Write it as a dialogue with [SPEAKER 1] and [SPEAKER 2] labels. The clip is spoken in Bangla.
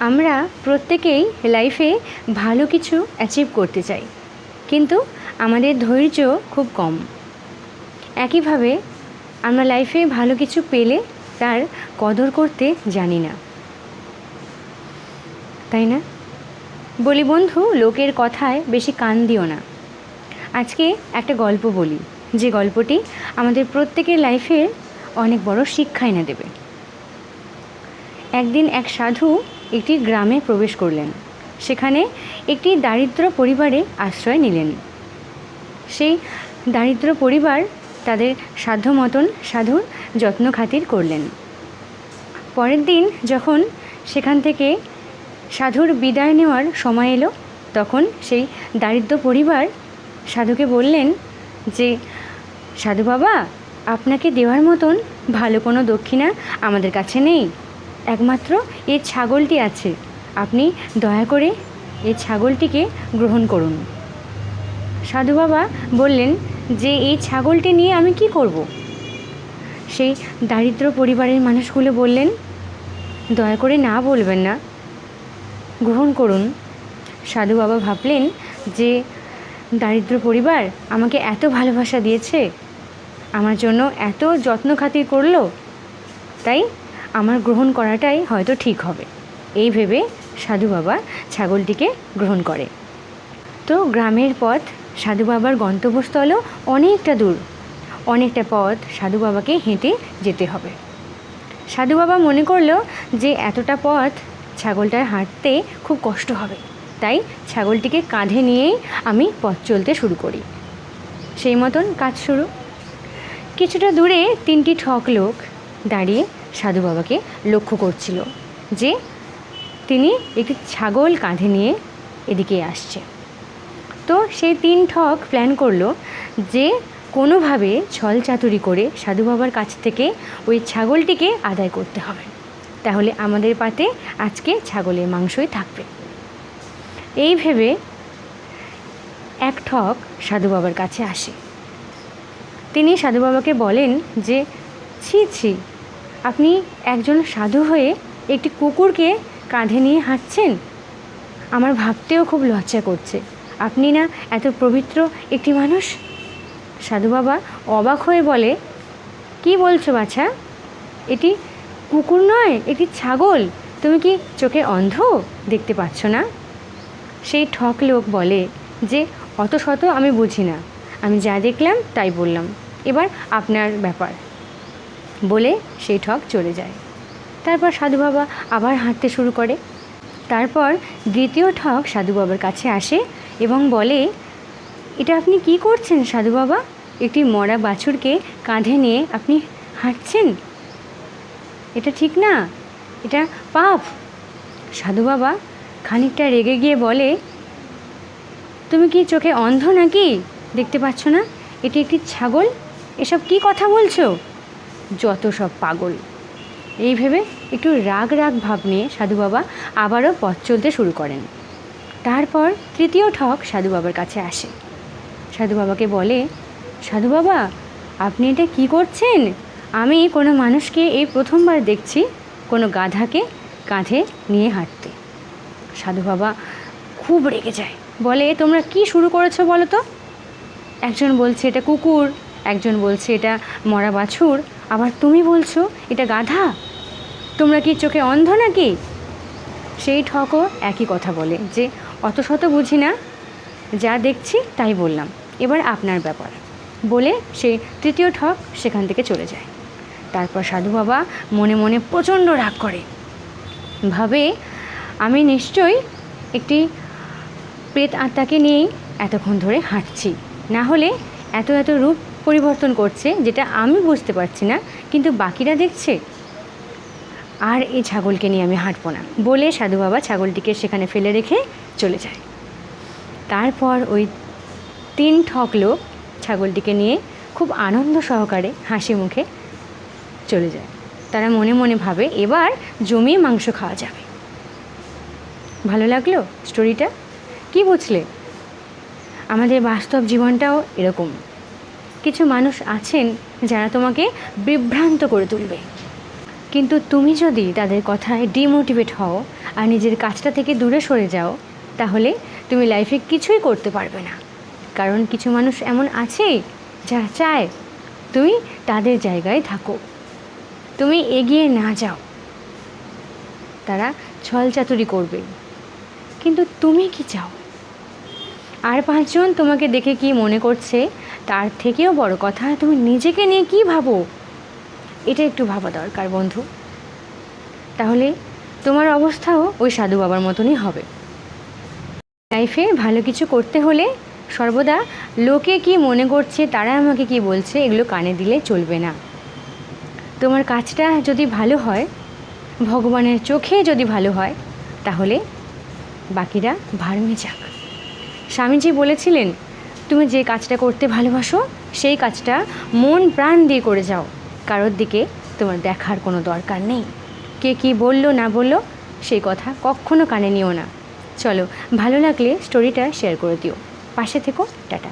[SPEAKER 1] আমরা প্রত্যেকেই লাইফে ভালো কিছু অ্যাচিভ করতে চাই, কিন্তু আমাদের ধৈর্য খুব কম। একইভাবে আমরা লাইফে ভালো কিছু পেলে তার কদর করতে জানি না। তাই না? বলি বন্ধু, লোকের কথায় বেশি কান দিও না। আজকে একটা গল্প বলি, যে গল্পটি আমাদের প্রত্যেকের লাইফের অনেক বড় শিক্ষা এনে দেবে। একদিন এক সাধু একটি গ্রামে প্রবেশ করলেন। সেখানে একটি দারিদ্র পরিবারে আশ্রয় নিলেন। সেই দারিদ্র পরিবার তাদের সাধ্য মতন সাধুর যত্ন খাতির করলেন। পরের দিন যখন সেখান থেকে সাধুর বিদায় নেওয়ার সময় এলো, তখন সেই দারিদ্র পরিবার সাধুকে বললেন যে, সাধু বাবা, আপনাকে দেওয়ার মতন ভালো কোনো দক্ষিণা আমাদের কাছে নেই। একমাত্র এই ছাগলটি আছে। আপনি দয়া করে এই ছাগলটিকে গ্রহণ করুন। সাধু বাবা বললেন, যে এই ছাগলটি নিয়ে আমি কি করব। সেই দারিদ্র পরিবারের মানুষগুলো বললেন, দয়া করে না বলবেন না। গ্রহণ করুন। সাধু বাবা ভাবলেন, যে দারিদ্র পরিবার আমাকে এত ভালোবাসা দিয়েছে, আমার জন্য এত যত্ন খাতির করল, তাই আমার গ্রহণ করাটাই হয়তো ঠিক হবে। এই ভেবে সাধু বাবা ছাগলটিকে গ্রহণ করে। তো গ্রামের পথ সাধু বাবার গন্তব্যস্থলও অনেকটা দূর। অনেকটা পথ সাধু বাবাকে হেঁটে যেতে হবে। সাধু বাবা মনে করল যে এতটা পথ ছাগলটার হাঁটতে খুব কষ্ট হবে। তাই ছাগলটিকে কাঁধে নিয়েই আমি পথ চলতে শুরু করি। সেই মতন কাজ শুরু। কিছুটা দূরে তিনটি ঠক লোক দাঁড়িয়ে সাধু বাবাকে লক্ষ্য করছিল যে তিনি একটি ছাগল কাঁধে নিয়ে এদিকে আসছে। তো সেই তিন ঠক প্ল্যান করল যে কোনোভাবে ছল চাতুরি করে সাধু বাবার কাছ থেকে ওই ছাগলটিকে আদায় করতে হবে। তাহলে আমাদের পাতে আজকে ছাগলের মাংসই থাকবে। এই ভেবে এক ঠক সাধু বাবার কাছে আসে। তিনি সাধু বাবাকে বলেন যে, ছি ছি আপনি একজন সাধু হয়ে একটি কুকুরকে কাঁধে নিয়ে হাঁটছেন? আমার ভাবতেও খুব লজ্জা করছে। আপনি না এত পবিত্র একটি মানুষ? সাধু বাবা অবাক হয়ে বলে, কি বলছো বাছা? এটি কুকুর নয়, এটি ছাগল। তুমি কি চোখে অন্ধ? দেখতে পাচ্ছ না? সেই ঠক লোক বলে, যে অত শত আমি বুঝি না। আমি যা দেখলাম তাই বললাম। এবার আপনার ব্যাপার। বলে সেই ঠক চলে যায়। তারপর সাধু বাবা আবার হাঁটতে শুরু করে। তারপর দ্বিতীয় ঠক সাধু বাবার কাছে আসে এবং বলে, এটা আপনি কি করছেন সাধু বাবা? একটি মরা বাছুরকে কাঁধে নিয়ে আপনি হাঁটছেন? এটা ঠিক না, এটা পাপ। সাধু বাবা খানিকটা রেগে গিয়ে বলে, তুমি কি চোখে অন্ধ নাকি? দেখতে পাচ্ছ না, এটি একটি ছাগল? এসব কি কথা বলছো? যত সব পাগল। এই ভেবে একটু রাগ রাগ ভাব নিয়ে সাধু বাবা আবারও পথ চলতে শুরু করেন। তারপর তৃতীয় ঠক সাধু বাবার কাছে আসে। সাধু বাবাকে বলে, সাধু বাবা, আপনি এটা কি করছেন? আমি কোনো মানুষকে এই প্রথমবার দেখছি কোনো গাধাকে কাঁধে নিয়ে হাঁটতে। সাধু বাবা খুব রেগে যায়। বলে, তোমরা কি শুরু করেছ বলো তো? একজন বলছে, এটা কুকুর। একজন বলছে, এটা মরা বাছুর। আবার তুমি বলছো, এটা গাধা? তোমরা কি চোখে অন্ধ নাকি? সেই ঠকও একই কথা বলে, যে অত শত বুঝি না। যা দেখছি তাই বললাম। এবার আপনার ব্যাপার। বলে সেই তৃতীয় ঠক সেখান থেকে চলে যায়। তারপর সাধু বাবা মনে মনে প্রচণ্ড রাগ করে। ভাবে, আমি নিশ্চয়ই একটি প্রেত আত্মাকে নিয়েই এতক্ষণ ধরে হাঁটছি। না হলে এত এত রূপ পরিবর্তন করছে, যেটা আমি বুঝতে পারছি না, কিন্তু বাকিরা দেখছে। আর এই ছাগলকে নিয়ে আমি হাঁটবো না। বলে সাধু বাবা ছাগলটিকে সেখানে ফেলে রেখে চলে যায়। তারপর ওই তিন ঠক লোক ছাগলটিকে নিয়ে খুব আনন্দ সহকারে হাসি মুখে চলে যায়। তারা মনে মনে ভাবে, এবার জমিয়ে মাংস খাওয়া যাবে। ভালো লাগল স্টোরিটা কি বুঝলে? আমাদের বাস্তব জীবনটাও এরকম। কিছু মানুষ আছেন যারা তোমাকে বিভ্রান্ত করে তুলবে। কিন্তু তুমি যদি তাদের কথায় ডিমোটিভেট হও আর নিজের কাজটা থেকে দূরে সরে যাও, তাহলে তুমি লাইফে কিছুই করতে পারবে না। কারণ কিছু মানুষ এমন আছে যারা চায় তুমি তাদের জায়গায় থাকো। তুমি এগিয়ে না যাও। তারা ছলচাতুরি করবে। কিন্তু তুমি কি চাও? আর পাঁচজন তোমাকে দেখে কি মনে করছে, তার থেকেও বড় কথা তুমি নিজেকে নিয়ে কি ভাবো? এটা একটু ভাবা দরকার বন্ধু। তাহলে তোমার অবস্থাও ওই সাধু বাবার মতনই হবে। লাইফে ভালো কিছু করতে হলে সর্বদা লোকে কি মনে করছে, তারা আমাকে কি বলছে, এগুলো কানে দিলে চলবে না। তোমার কাজটা যদি ভালো হয়, ভগবানের চোখে যদি ভালো হয়, তাহলে বাকিরা ভারমে যাক স্বামীজি বলেছিলেন, তুমি যে কাজটা করতে ভালোবাসো, সেই কাজটা মন প্রাণ দিয়ে করে যাও। কারোর দিকে তোমার দেখার কোনো দরকার নেই। কে কি বলল, না বলল, সেই কথা কখনো কানে নিও না। চলো, ভালো লাগলে স্টোরিটা শেয়ার করে দিও। পাশে থেকো, টাটা।